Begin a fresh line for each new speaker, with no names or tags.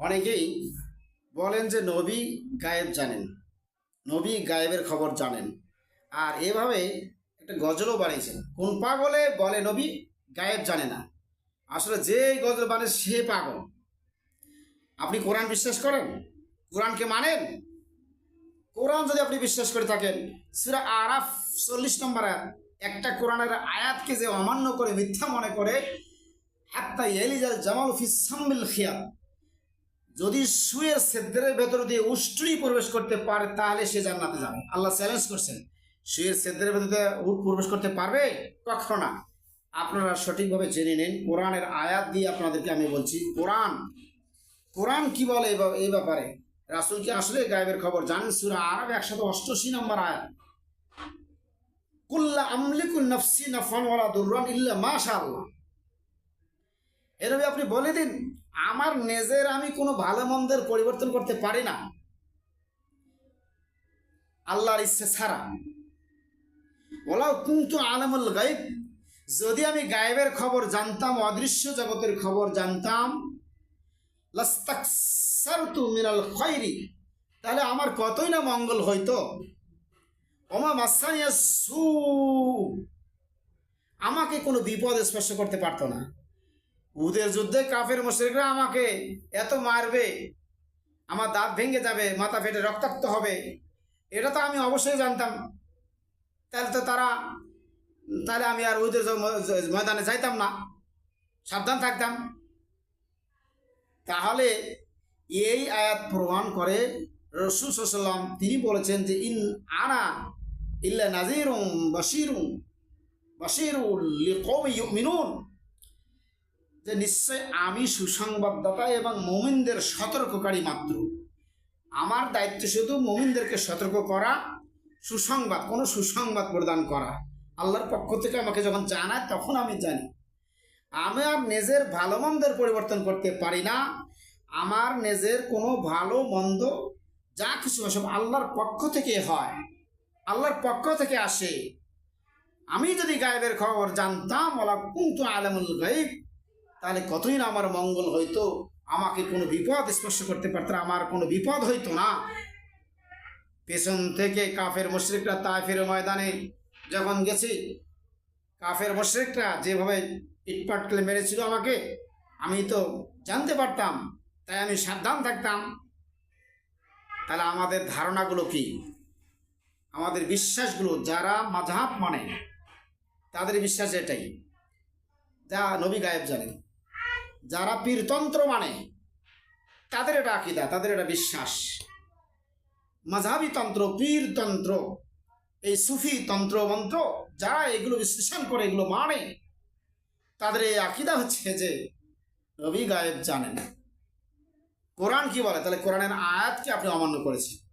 অনেকেই বলেন যে নবী গায়েব জানেন, নবী গায়েবের খবর জানেন। আর এভাবে একটা গজলও বানিয়েছেন। কোন পাগলে বলে নবী গায়েব জানে না। আসলে যে গজল বানে সে পাগল। আপনি কোরআন বিশ্বাস করেন? কোরআনকে মানেন? কোরআন যদি আপনি বিশ্বাস করে থাকেন, সুরা আরাফ চল্লিশ নম্বর একটা কোরআনের আয়াতকে যে অমান্য করে মিথ্যা মনে করে, হাত্তা এলিজাল জামাল ফিসাম্মিল খিয়াল যদি শুয়ের সেদ্রের ভেতর দিয়ে উষ্ট্রি প্রবেশ করতে পারে, তাহলে সে জান্নাতে যাবে। আল্লাহ চ্যালেঞ্জ করছেন। শুয়ের সেদ্রের ভেতর দিয়ে প্রবেশ করতে পারবে? কখনো না। আপনারা সঠিকভাবে জেনে নিন, কোরআনের আয়াত দিয়ে আপনাদেরকে আমি বলছি, কোরআন কোরআন কি বলে এই ব্যাপারে? রাসুল কি আসলে গায়েবের খবর? জানেন সুরা আরব একশত অষ্টআশি নম্বর আয়াত। কুল্লা আমলিকুল নফসি নফান ওয়ালা দুররান ইল্লা মাশাআল্লাহ। এরবে আপনি বলে দিন, আমার নিজের আমি কোনো ভালো মন্দের পরিবর্তন করতে পারি না। আল্লাহর ইচ্ছে ছাড়া। ওলাও কিন্তু আলমুল গাইব যদি আমি গায়েবের খবর জানতাম, অদৃশ্য জগতের খবর জানতাম মিনাল খৈরি তাহলে আমার কতই না মঙ্গল হইতো। ওমা মাসানিয়া সু, আমাকে কোনো বিপদ স্পর্শ করতে পারতো না। উদের যুদ্ধে কাফের মুশরিকরা আমাকে এত মারবে, আমার দাঁত ভেঙে যাবে, মাথা ফেটে রক্তাক্ত হবে। এটা তো আমি অবশ্যই জানতাম। তাহলে তো তারা, তাহলে আমি আর উদের ময়দানে যাইতাম না। সাবধান থাকতাম। তাহলে এই আয়াত প্রমাণ করে রসুল সাল্লাম তিনি বলেছেন যে, ইন আনা ইল্লা নাজিরুম বাসিরুম বাসিরুল লিকৌমি ইউমিনুন। যে নিশ্চয় আমি সুসংবাদদাতা এবং মোমিনদের সতর্ককারী মাত্র। আমার দায়িত্ব শুধু মোমিনদেরকে সতর্ক করা, সুসংবাদ, কোনো সুসংবাদ প্রদান করা। আল্লাহর পক্ষ থেকে আমাকে যখন জানায়, তখন আমি জানি। আমি আর নিজের ভালো মন্দের পরিবর্তন করতে পারি না। আমার নিজের কোনো ভালো মন্দ যা কিছু সব আল্লাহর পক্ষ থেকে হয়। আল্লাহর পক্ষ থেকে আসে। আমি যদি গায়েবের খবর জানতাম ওলা আলমুল গাইব তাহলে কতই না আমার মঙ্গল হইতো? আমাকে কোনো বিপদ স্পর্শ করতে পারত আমার কোনো বিপদ হইতো না। পেছন থেকে কাফের মুশরিকরা তাইফের ময়দানে যখন গেছি, কাফের মুশরিকরা যেভাবে ইটপাট করে মেরেছিল আমাকে, আমি তো জানতে পারতাম, তাই আমি সাবধান থাকতাম। তাহলে আমাদের ধারণাগুলো কি? আমাদের বিশ্বাসগুলো যারা মাঝহাব মানে তাদের বিশ্বাস এটাই। যা নবী গায়েব জানেন। যারা পীরতন্ত্র মানে তাদের এটা আকিদা, তাদের এটা বিশ্বাস। মাঝাবি তন্ত্র পীরতন্ত্র এই সুফি তন্ত্র, মন্ত্র, যারা এগুলো বিশ্লেষণ করে, এগুলো মানে তাদের এই আকিদা হচ্ছে যে রবি গায়েব জানেন। কোরআন কি বলে? তাহলে কোরআনের আয়াতকে আপনি অমান্য করেছেন।